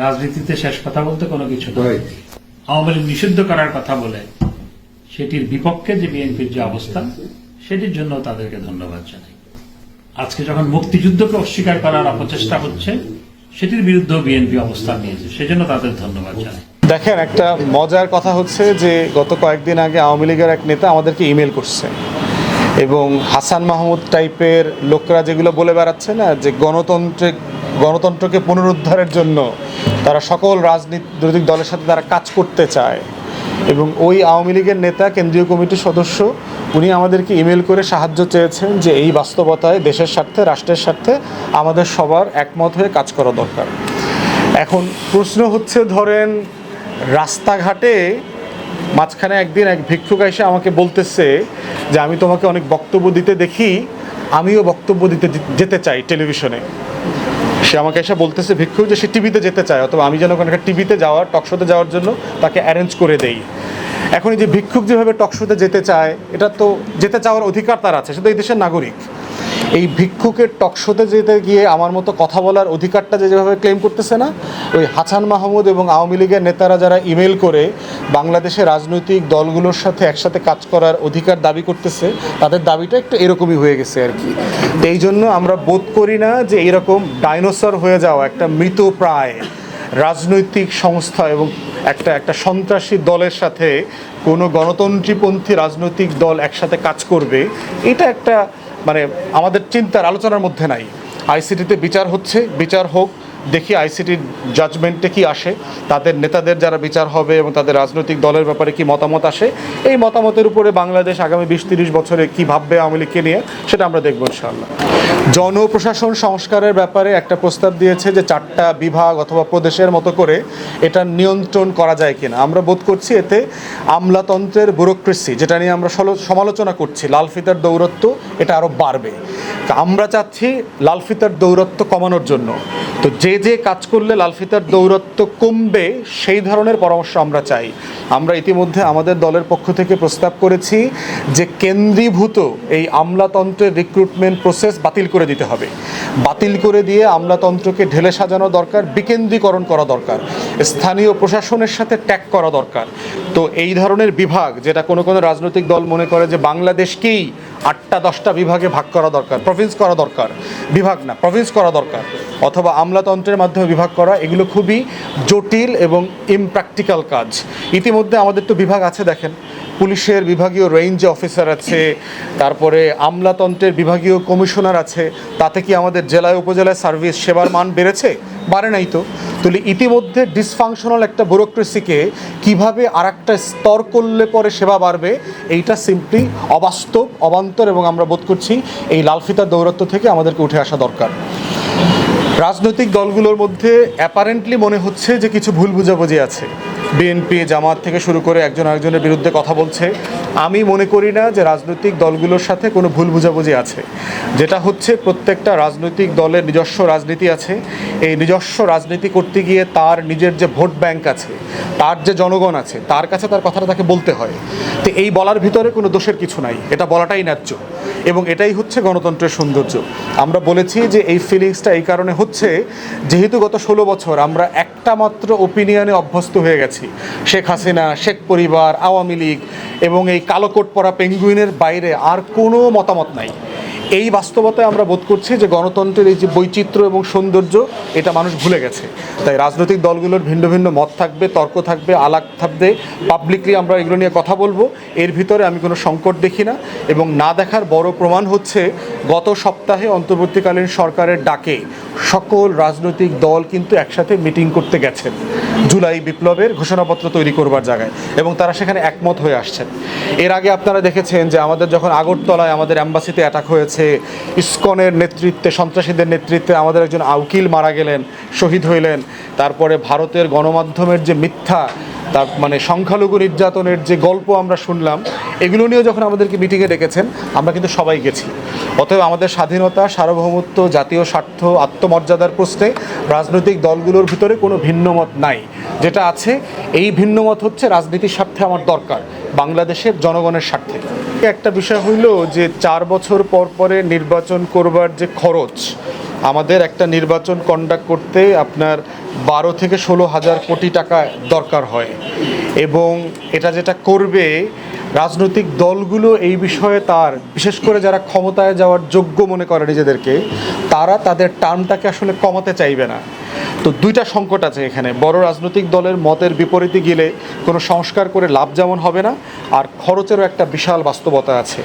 রাজনীতিতে শেষ কথা বলতে কোনো কিছু নেই আওয়ামী লীগ নিষিদ্ধ করার কথা বলে সেটির বিপক্ষে যে বিএনপির যে অবস্থান সেটির জন্য তাদেরকে ধন্যবাদ জানাই। আজকে যখন মুক্তিযুদ্ধকে অস্বীকার করার অপচেষ্টা হচ্ছে সেটির বিরুদ্ধেও বিএনপি অবস্থান নিয়েছে সেজন্য তাদের ধন্যবাদ জানাই। দেখেন একটা মজার কথা হচ্ছে যে গত কয়েকদিন আগে আওয়ামী লীগের এক নেতা আমাদেরকে ইমেল করছে এবং হাসান মাহমুদ টাইপের লোকরা যেগুলো বলে বেড়াচ্ছে না যে গণতন্ত্রে গণতন্ত্রকে পুনরুদ্ধারের জন্য তারা সকল রাজনৈতিক দলের সাথে তারা কাজ করতে চায়। এবং ওই আওয়ামী লীগের নেতা, কেন্দ্রীয় কমিটির সদস্য, উনি আমাদেরকে ইমেল করে সাহায্য চেয়েছেন যে এই বাস্তবতায় দেশের স্বার্থে, রাষ্ট্রের স্বার্থে আমাদের সবার একমত হয়ে কাজ করা দরকার। এখন প্রশ্ন হচ্ছে, ধরেন রাস্তাঘাটে মাঝখানে একদিন এক ভিক্ষুক এসে আমাকে বলতেছে যে, আমি তোমাকে অনেক বক্তব্য দিতে দেখি, আমিও বক্তব্য দিতে যেতে চাই টেলিভিশনে। সে আমাকে এসে বলতেছে ভিক্ষু যে সে টিভিতে যেতে চায়, অথবা আমি যেন ওখানকার টিভিতে যাওয়ার টকশোতে যাওয়ার জন্য তাকে অ্যারেঞ্জ করে দেই। এখন এই যে ভিক্ষুক যেভাবে টকশোতে যেতে চায়, এটা তো যেতে চাওয়ার অধিকার তার আছে, সে তো এই দেশের নাগরিক। এই ভিক্ষুকের টকশোতে যেতে গিয়ে আমার মতো কথা বলার অধিকারটা যে যেভাবে ক্লেম করতেছে না, ওই হাসান মাহমুদ এবং আওয়ামী লীগের নেতারা যারা ইমেল করে বাংলাদেশের রাজনৈতিক দলগুলোর সাথে একসাথে কাজ করার অধিকার দাবি করতেছে, তাদের দাবিটা একটু এরকমই হয়ে গেছে আর কি। এই জন্য আমরা বোধ করি না যে এরকম ডাইনোসর হয়ে যাওয়া একটা মৃত প্রায় রাজনৈতিক সংস্থা এবং একটা একটা সন্ত্রাসী দলের সাথে কোনো গণতন্ত্রীপন্থী রাজনৈতিক দল একসাথে কাজ করবে, এটা একটা মানে আমাদের চিন্তার আলোচনার মধ্যে নাই। আইসিটিতে বিচার হচ্ছে বিচার হোক দেখি আইসিটির জাজমেন্টে কি আসে, তাদের নেতাদের যারা বিচার হবে এবং তাদের রাজনৈতিক দলের ব্যাপারে কি মতামত আসে, এই মতামতের উপরে বাংলাদেশ আগামী বিশ তিরিশ বছরে কি ভাববে আওয়ামী লীগকে নিয়ে, সেটা আমরা দেখব ইনশাআল্লাহ। জনপ্রশাসন সংস্কারের ব্যাপারে একটা প্রস্তাব দিয়েছে যে চারটা বিভাগ অথবা প্রদেশের মতো করে এটা নিয়ন্ত্রণ করা যায় কিনা। আমরা বোধ করছি এতে আমলাতন্ত্রের ব্যুরোক্রেসি, যেটা নিয়ে আমরা সমালোচনা করছি, লাল ফিতার দৌরত্ব এটা আরও বাড়বে। আমরা চাচ্ছি লাল ফিতার দৌরত্ব কমানোর জন্য। তো যে যে কাজ করলে লাল ফিতার দৌরত্ব কমবে, সেই ধরনের পরামর্শ আমরা চাই। আমরা ইতিমধ্যে আমাদের দলের পক্ষ থেকে প্রস্তাব করেছি যে কেন্দ্রীভূত এই আমলাতন্ত্রের রিক্রুটমেন্ট প্রসেস বাতিল করে দিতে হবে। বাতিল করে দিয়ে আমলাতন্ত্রকে ঢেলে সাজানো দরকার, বিকেন্দ্রীকরণ করা দরকার, স্থানীয় প্রশাসনের সাথে ট্যাগ করা দরকার। তো এই ধরনের বিভাগ, যেটা কোনো কোনো রাজনৈতিক দল মনে করে যে বাংলাদেশকেই আটটা, দশটা বিভাগে ভাগ করা দরকার প্রভিন্স করা দরকার। বিভাগ না প্রভিন্স করা দরকার। অথবা আমলাতন্ত্রের মাধ্যমে বিভাগ করা, এগুলো খুবই জটিল এবং ইমপ্র্যাকটিক্যাল কাজ। ইতিমধ্যে আমাদের তো বিভাগ আছে, দেখেন। পুলিশের বিভাগীয় রেঞ্জ অফিসার আছে, তারপরে আমলাতন্ত্রের বিভাগীয় কমিশনার আছে, তাতে কি আমাদের জেলায়, উপজেলায় সার্ভিস সেবার মান বেড়েছে? বাড়ে নাই তো। তাহলে ইতিমধ্যে ডিসফাংশনাল একটা ব্যুরোক্রেসিকে কীভাবে আর একটা স্তর করলে পরে সেবা বাড়বে, এইটা সিম্পলি অবাস্তব, অবান্তর এবং আমরা বোধ করছি এই লালফিতার দৌরত্ব থেকে আমাদেরকে উঠে আসা দরকার। রাজনৈতিক দলগুলোর মধ্যে অ্যাপারেন্টলি মনে হচ্ছে যে কিছু ভুল বুঝাবুঝি আছে। বিএনপি জামাত থেকে শুরু করে একজন আরেকজনের বিরুদ্ধে কথা বলছে। আমি মনে করি না যে রাজনৈতিক দলগুলোর সাথে কোনো ভুল বুঝাবুঝি আছে। যেটা হচ্ছে প্রত্যেকটা রাজনৈতিক দলের নিজস্ব রাজনীতি আছে। এই নিজস্ব রাজনীতি করতে গিয়ে তার নিজের যে ভোট ব্যাংক আছে, তার যে জনগণ আছে, তার কাছে তার কথাটা তাকে বলতে হয়। তো এই বলার ভিতরে কোনো দোষের কিছু নাই। এটা বলাটাই ন্যায্য। এবং এটাই হচ্ছে গণতন্ত্রের সৌন্দর্য। আমরা বলেছি যে এই ফিলিংসটা এই কারণে হচ্ছে, যেহেতু গত ষোলো বছর আমরা একটা মাত্র ওপিনিয়নে অভ্যস্ত হয়ে গেছি। শেখ হাসিনা, শেখ পরিবার, আওয়ামী লীগ এবং এই কালো কোট পরা পেঙ্গুইনের বাইরে আর কোনো মতামত নাই। এই বাস্তবতায় আমরা বোধ করছি যে গণতন্ত্রের এই যে বৈচিত্র্য এবং সৌন্দর্য, এটা মানুষ ভুলে গেছে। তাই রাজনৈতিক দলগুলোর ভিন্ন ভিন্ন মত থাকবে, তর্ক থাকবে, আলাপ থাকবে। পাবলিকলি আমরা এগুলো নিয়ে কথা বলব। এর ভিতরে আমি কোনো সংকট দেখি না এবং না দেখার বড় প্রমাণ হচ্ছে গত সপ্তাহে অন্তর্বর্তীকালীন সরকারের ডাকে সকল রাজনৈতিক দল কিন্তু একসাথে মিটিং করতে গেছেন। জুলাই বিপ্লবের ঘোষণাপত্র তৈরি করবার জায়গায় এবং তারা সেখানে একমত হয়ে আসছেন। এর আগে আপনারা দেখেছেন যে আমাদের যখন আগরতলায় আমাদের অ্যাম্বাসিতে অ্যাটাক হয়েছে ইসকনের নেতৃত্বে, সন্ত্রাসীদের নেতৃত্বে আমাদের একজন আউকিল মারা গেলেন, শহীদ হইলেন। তারপরে ভারতের গণমাধ্যমের যে মিথ্যা, তার মানে সংখ্যালঘু নির্যাতনের যে গল্প আমরা শুনলাম, এগুলো নিয়েও যখন আমাদেরকে মিটিংয়ে ডেকেছেন, আমরা কিন্তু সবাই গেছি। অতএব আমাদের স্বাধীনতা, সার্বভৌমত্ব, জাতীয় স্বার্থ, আত্মমর্যাদার প্রশ্নে রাজনৈতিক দলগুলোর ভিতরে কোনো ভিন্নমত নাই। যেটা আছে, এই ভিন্নমত হচ্ছে রাজনীতির স্বার্থে আমার দরকার, বাংলাদেশের জনগণের স্বার্থে। একটা বিষয় হইল যে চার বছর পর পরে নির্বাচন করবার যে খরচ, আমাদের একটা নির্বাচন কন্ডাক্ট করতে আপনার বারো থেকে ষোলো হাজার কোটি টাকা দরকার হয়। এবং এটা যেটা করবে, রাজনৈতিক দলগুলো এই বিষয়ে তার, বিশেষ করে যারা ক্ষমতায় যাওয়ার যোগ্য মনে করে নিজেদেরকে, তারা তাদের টার্মটাকে আসলে কমাতে চাইবে না। তো দুইটা সংকট আছে এখানে। বড় রাজনৈতিক দলের মতের বিপরীতে গেলে কোনো সংস্কার করে লাভ যেমন হবে না, আর খরচেরও একটা বিশাল বাস্তবতা আছে।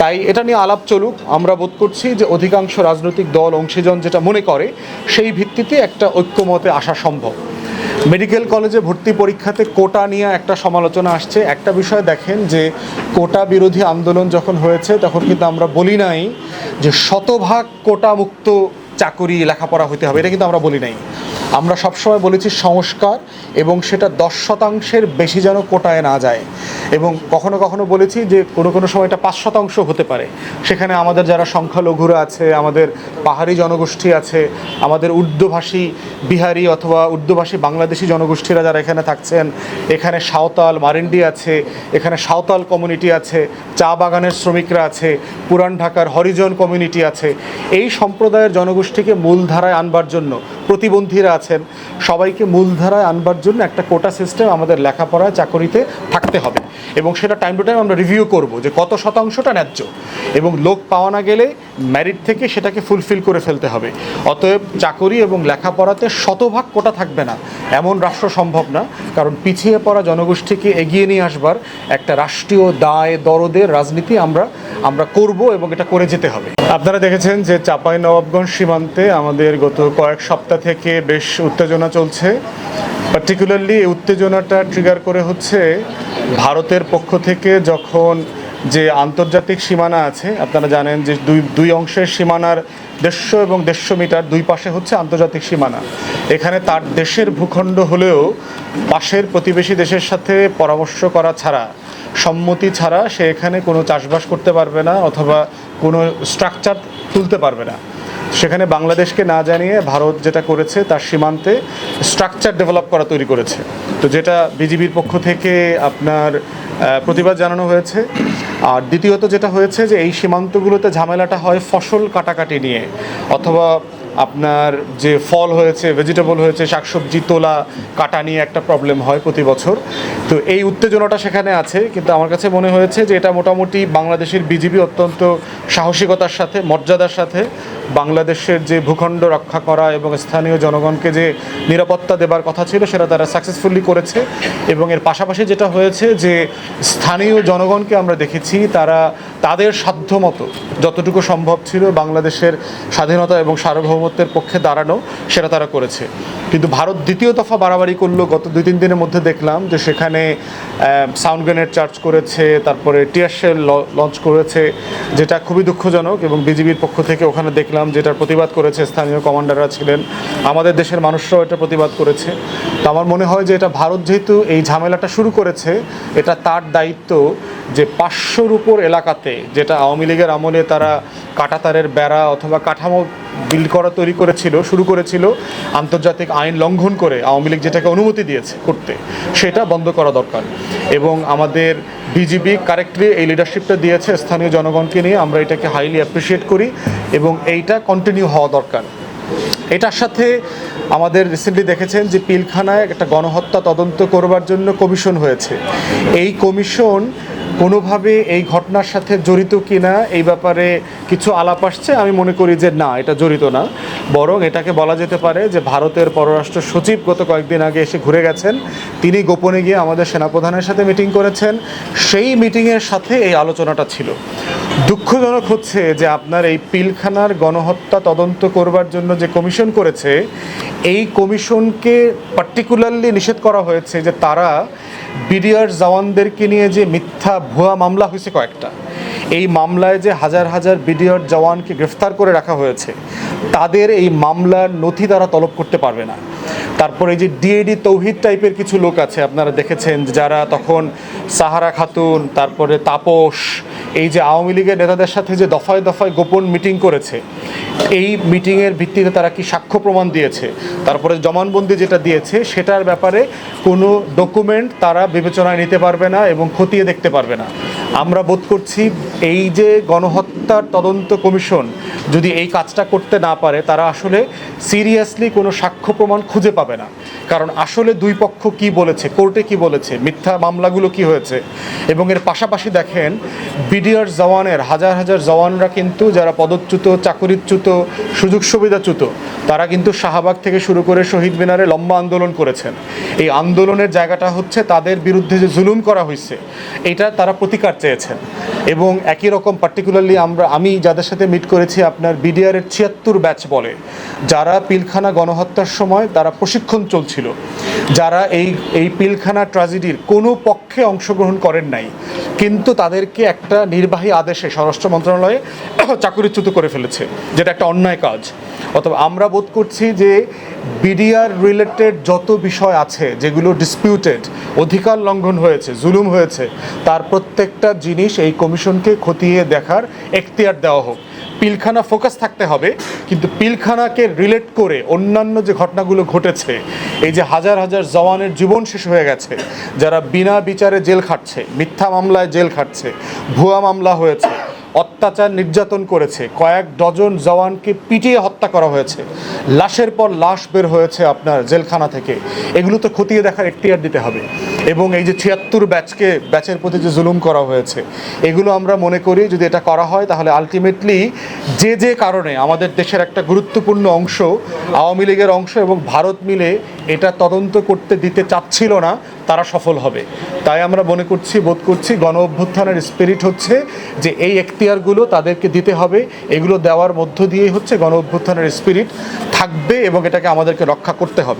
তাই এটা নিয়ে আলাপ চলুক। আমরা বোধ করছি যে অধিকাংশ রাজনৈতিক দল, অংশীজন যেটা মনে করে, সেই ভিত্তিতে একটা ঐক্যমতে আসা সম্ভব। মেডিকেল কলেজে ভর্তি পরীক্ষাতে কোটা নিয়ে একটা সমালোচনা আসছে। একটা বিষয় দেখেন যে, কোটা বিরোধী আন্দোলন যখন হয়েছে, তখন কিন্তু আমরা বলি নাই যে শতভাগ কোটা মুক্ত চাকরি লেখাপড়া হতে হবে। এটা কিন্তু আমরা বলি নাই। আমরা সবসময় বলেছি সংস্কার এবং সেটা দশ শতাংশের বেশি যেন কোটায় না যায়। এবং কখনো কখনো বলেছি যে কোনো কোনো সময় এটা পাঁচ শতাংশ হতে পারে। সেখানে আমাদের যারা সংখ্যালঘুরা আছে, আমাদের পাহাড়ি জনগোষ্ঠী আছে, আমাদের উর্দুভাষী বিহারি অথবা উর্দুভাষী বাংলাদেশি জনগোষ্ঠীরা যারা এখানে থাকছেন, এখানে সাঁওতাল মারিন্ডি আছে, এখানে সাঁওতাল কমিউনিটি আছে, চা বাগানের শ্রমিকরা আছে, পুরান ঢাকার হরিজন কমিউনিটি আছে। এই সম্প্রদায়ের জনগোষ্ঠীকে মূলধারায় আনবার জন্য প্রতিবন্ধীরা আছেন। সবাইকে মূলধারায় আনবার জন্য একটা কোটা সিস্টেম আমাদের লেখাপড়ায়, চাকরিতে থাকতে হবে। এবং সেটা টাইম টু টাইম আমরা রিভিউ করব যে কত শতাংশটা ন্যায্য। এবং লোক পাওয়া না গেলে ম্যারিট থেকে সেটাকে ফুলফিল করে ফেলতে হবে। অতএব চাকরি এবং লেখাপড়াতে শতভাগ কোটা থাকবে না। এমন রাষ্ট্র সম্ভব না, কারণ পিছিয়ে পড়া জনগোষ্ঠীকে এগিয়ে নিয়ে আসবার একটা রাষ্ট্রীয় দায়, দরদের রাজনীতি আমরা আমরা করব এবং এটা করে যেতে হবে। আপনারা দেখেছেন যে চাপাই নবাবগঞ্জ সীমান্তে আমাদের গত কয়েক সপ্তাহ থেকে বেশ উত্তেজনা চলছে। পার্টিকুলারলি উত্তেজনাটা ট্রিগার করে হচ্ছে ভারতের পক্ষ থেকে যখন যে আন্তর্জাতিক সীমানা আছে, আপনারা জানেন যে দুই দুই অংশের সীমানার দেড়শো এবং দেড়শো মিটার দুই পাশে হচ্ছে আন্তর্জাতিক সীমানা। এখানে তার দেশের ভূখণ্ড হলেও পাশের প্রতিবেশী দেশের সাথে পরামর্শ করা ছাড়া, সম্মতি ছাড়া সে এখানে কোনো চাষবাস করতে পারবে না অথবা কোনো স্ট্রাকচার তুলতে পারবে না। সেখানে বাংলাদেশকে না জানিয়ে ভারত যেটা করেছে তার সীমান্তে স্ট্রাকচার ডেভেলপ করা তৈরি করেছে। তো যেটা বিজিবির পক্ষ থেকে আপনার প্রতিবাদ জানানো হয়েছে। আর দ্বিতীয়ত যেটা হয়েছে যে এই সীমান্তগুলোতে ঝামেলাটা হয় ফসল কাটাকাটি নিয়ে, অথবা আপনার যে ফল হয়েছে ভেজিটেবল হয়েছে, শাকসবজি, তোলা, কাটা নিয়ে একটা প্রবলেম হয় প্রতি বছর। তো এই উত্তেজনাটা সেখানে আছে, কিন্তু আমার কাছে মনে হয়েছে যে এটা মোটামুটি বাংলাদেশের বিজিবি অত্যন্ত সাহসিকতার সাথে, মর্যাদার সাথে, বাংলাদেশের যে ভূখণ্ড রক্ষা করা এবং স্থানীয় জনগণকে যে নিরাপত্তা দেবার কথা ছিল, সেটা তারা সাকসেসফুলি করেছে। এবং এর পাশাপাশি যেটা হয়েছে যে, স্থানীয় জনগণকে আমরা দেখেছি, তারা তাদের সাধ্যমতো যতটুকু সম্ভব ছিল বাংলাদেশের স্বাধীনতা এবং সার্বভৌমত্বের পক্ষে দাঁড়ানো সেটা তারা করেছে। কিন্তু ভারত দ্বিতীয় দফা বাড়াবাড়ি করল গত দুই তিন দিনের মধ্যে দেখলাম যে সেখানে সাউন্ড গ্রেনেড চার্জ করেছে, তারপরে টিয়ারশেল লঞ্চ করেছে, যেটা খুবই দুঃখজনক এবং বিজিবির পক্ষ থেকে ওখানে দেখলাম যেটার প্রতিবাদ করেছে স্থানীয় কমান্ডাররা ছিলেন। আমাদের দেশের মানুষরাও এটা প্রতিবাদ করেছে। তো আমার মনে হয় যে এটা ভারত যেহেতু এই ঝামেলাটা শুরু করেছে, এটা তার দায়িত্ব যে পাঁচশোর উপর এলাকাতে, যেটা আওয়ামী লীগের আমলে তারা কাটাতারের বেড়া অথবা কাঠামো বিল্ড করা তৈরি করেছিল, শুরু করেছিল আন্তর্জাতিক আইন লঙ্ঘন করে আওয়ামী লীগ যেটাকে অনুমতি দিয়েছে করতে, সেটা বন্ধ করা দরকার। এবং আমাদের বিজিবি কারেক্টলি এই লিডারশিপটা দিয়েছে স্থানীয় জনগণকে নিয়ে, আমরা এটাকে হাইলি অ্যাপ্রিসিয়েট করি এবং এইটা কন্টিনিউ হওয়া দরকার। এটার সাথে আমাদের রিসেন্টলি দেখেছেন যে পিলখানায় একটা গণহত্যা তদন্ত করবার জন্য কমিশন হয়েছে। এই কমিশন কোনোভাবে এই ঘটনার সাথে জড়িত কিনা এই ব্যাপারে কিছু আলাপ আসছে? আমি মনে করি যে না, এটা জড়িত না। বরং এটাকে বলা যেতে পারে যে ভারতের পররাষ্ট্র সচিব গত কয়েকদিন আগে এসে ঘুরে গেছেন। তিনি গোপনে গিয়ে আমাদের সেনাপ্রধানের সাথে মিটিং করেছেন। সেই মিটিংয়ের সাথে এই আলোচনাটা ছিল। দুঃখজনক হচ্ছে যে আপনার এই পিলখানার গণহত্যা তদন্ত করবার জন্য যে কমিশন করেছে, এই কমিশনকে পার্টিকুলারলি নিষেধ করা হয়েছে যে তারা বিডিআর জওয়ানদেরকে নিয়ে যে মিথ্যা ভুয়া মামলা হয়েছে কয়েকটা। এই মামলায় যে হাজার হাজার বিডিআর জওয়ানকে গ্রেফতার করে রাখা হয়েছে, তাদের এই মামলার নথি তারা তলব করতে পারবে না। তারপরে এই যে ডিএডি তৌহিদ টাইপের কিছু লোক আছে, আপনারা দেখেছেন যারা তখন সাহারা খাতুন, তারপরে তাপস, এই যে আওয়ামী লীগের নেতাদের সাথে যে দফায় দফায় গোপন মিটিং করেছে এই মিটিংয়ের ভিত্তিতে তারা কি সাক্ষ্য প্রমাণ দিয়েছে? তারপরে জমানবন্দি যেটা দিয়েছে, সেটার ব্যাপারে কোনো ডকুমেন্ট তারা বিবেচনায় নিতে পারবে না এবং খতিয়ে দেখতে পারবে না। আমরা বোধ করছি এই যে গণহত্যার তদন্ত কমিশন যদি এই কাজটা করতে না পারে, তারা আসলে সিরিয়াসলি কোনো সাক্ষ্য প্রমাণ খুঁজে পাবে না। কারণ আসলে দুই পক্ষ কি বলেছে, কোর্টে কি বলেছে, মিথ্যা মামলাগুলো কি হয়েছে? এবং এর পাশাপাশি দেখেন, বিডিআর জওয়ানের, হাজার হাজার জওয়ানরা কিন্তু যারা পদচ্যুত, চাকরিচ্যুত সুযোগ সুবিধাচ্যুত তারা কিন্তু শাহবাগ থেকে শুরু করে শহীদ মিনারে লম্বা আন্দোলন করেছেন। এই আন্দোলনের জায়গাটা হচ্ছে তাদের বিরুদ্ধে যে জুলুম করা হয়েছে, এটা তারা প্রতিকার চেয়েছেন। এবং একই রকম পার্টিকুলারলি আমরা, আমি যাদের সাথে মিট করেছি আপনার বিডিআরের ছিয়াত্তর ব্যাচ বলে, যারা পিলখানা গণহত্যার সময় তারা প্রশিক্ষণ চলছিল। যারা এই এই পিলখানা ট্র্যাজেডির কোনো পক্ষে অংশগ্রহণ করেন নাই, কিন্তু তাদেরকে একটা নির্বাহী আদেশে স্বরাষ্ট্র মন্ত্রণালয়ে চাকরিচ্যুত করে ফেলেছে, যেটা একটা অন্যায় কাজ। অথবা আমরা বোধ করছি যে বিডিআর রিলেটেড যত বিষয় আছে যেগুলো ডিসপিউটেড অধিকার লঙ্ঘন হয়েছে, জুলুম হয়েছে, তার প্রত্যেকটা জিনিস এই কমিশনকে খতিয়ে দেখার এখতিয়ার দেওয়া হোক। পিলখানা ফোকাস থাকতে হবে, কিন্তু পিলখানাকে রিলেট করে অন্যান্য যে ঘটনাগুলো ঘটেছে, এই যে হাজার হাজার জওয়ানের জীবন শেষ হয়ে গেছে, যারা বিনা বিচারে জেল খাটছে, মিথ্যা মামলায় জেল খাটছে, ভুয়া মামলা হয়েছে অত্যাচার নির্যাতন করেছে। কয়েক ডজন জওয়ানকে পিটিয়ে হত্যা করা হয়েছে। লাশের পর লাশ বের হয়েছে আপনার জেলখানা থেকে। এগুলো তো খতিয়ে দেখার এখতিয়ার দিতে হবে। এবং এই যে ছিয়াত্তর ব্যাচকে, ব্যাচের প্রতি যে জুলুম করা হয়েছে, এগুলো আমরা মনে করি যদি এটা করা হয়, তাহলে আলটিমেটলি যে যে কারণে আমাদের দেশের একটা গুরুত্বপূর্ণ অংশ, আওয়ামী লীগের অংশ এবং ভারত মিলে এটা তদন্ত করতে দিতে চাচ্ছিল না তারা সফল হবে। তাই আমরা মনে করছি, বোধ করছি গণ অভ্যুত্থানের স্পিরিট হচ্ছে যে এই এখতিয়ারগুলো তাদেরকে দিতে হবে। এগুলো দেওয়ার মধ্য দিয়েই হচ্ছে গণ অভ্যুত্থানের স্পিরিট থাকবে এবং এটাকে আমাদেরকে রক্ষা করতে হবে।